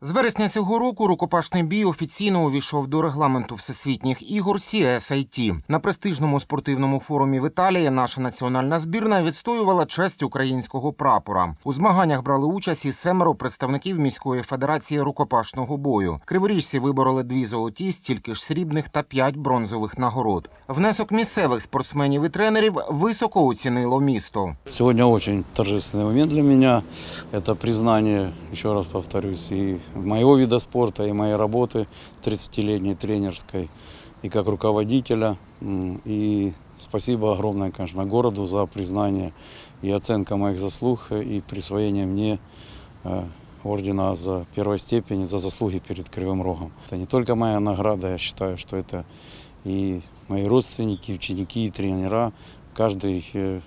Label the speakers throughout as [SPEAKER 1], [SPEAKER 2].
[SPEAKER 1] З вересня цього року рукопашний бій офіційно увійшов до регламенту всесвітніх ігор CSIT. На престижному спортивному форумі в Італії наша національна збірна відстоювала честь українського прапора. У змаганнях брали участь і семеро представників міської федерації рукопашного бою. Криворіжці вибороли дві золоті, стільки ж срібних та п'ять бронзових нагород. Внесок місцевих спортсменів і тренерів високо оцінило місто.
[SPEAKER 2] Сегодня очень торжественный момент для меня. Это признание, еще раз повторюсь, и моего вида спорта, и моей работы 30-летней тренерской, и как руководителя. И спасибо огромное, конечно, городу за признание и оценка моих заслуг, и присвоение мне э, ордена за первой степени, за заслуги перед Кривым Рогом. Это не только моя награда, я считаю, что это и мои родственники, ученики, и тренера. Каждый э,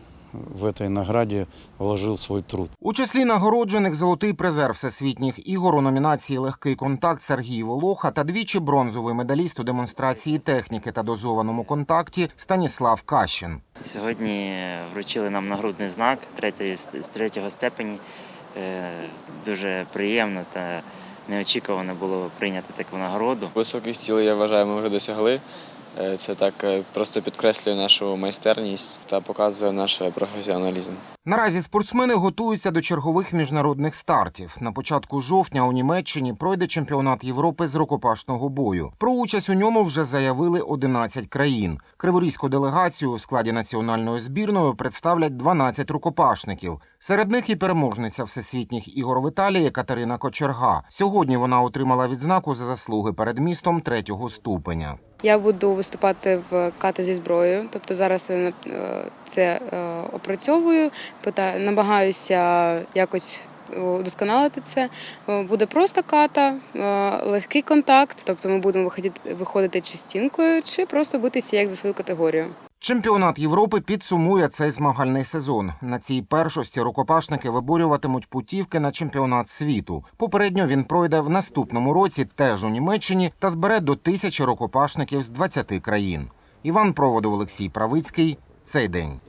[SPEAKER 2] в этой награде вложил свой труд.
[SPEAKER 1] У числі нагороджених золотий призер всесвітніх ігор у номінації Легкий контакт Сергій Волоха та двічі бронзовий медаліст у демонстрації техніки та дозованому контакті Станіслав Кащин.
[SPEAKER 3] Сьогодні вручили нам нагрудний знак з третього степені. Е, Дуже приємно та неочікувано було прийняти таку нагороду.
[SPEAKER 4] Високих цілей, я вважаю, ми вже досягли. Е, Це так е, просто підкреслює нашу майстерність та показує наш професіоналізм.
[SPEAKER 1] Наразі спортсмени готуються до чергових міжнародних стартів. На початку жовтня у Німеччині пройде чемпіонат Європи з рукопашного бою. Про участь у ньому вже заявили 11 країн. Криворізьку делегацію у складі національної збірної представлять 12 рукопашників. Серед них і переможниця всесвітніх ігор в Італії Катерина Кочерга. Сьогодні вона отримала відзнаку за заслуги перед містом третього ступеня.
[SPEAKER 5] Я буду виступати в ката зі зброєю, тобто зараз е, це е, опрацьовую, намагаюся якось удосконалити це. Е, Буде просто ката, е, легкий контакт, тобто ми будемо виходити, чи стінкою, чи просто битися як за свою категорію.
[SPEAKER 1] Чемпіонат Європи підсумує цей змагальний сезон. На цій першості рукопашники виборюватимуть путівки на чемпіонат світу. Попередньо він пройде в наступному році теж у Німеччині та збере до тисячі рукопашників з 20 країн. Іван Проводов, Олексій Правицький. Цей день.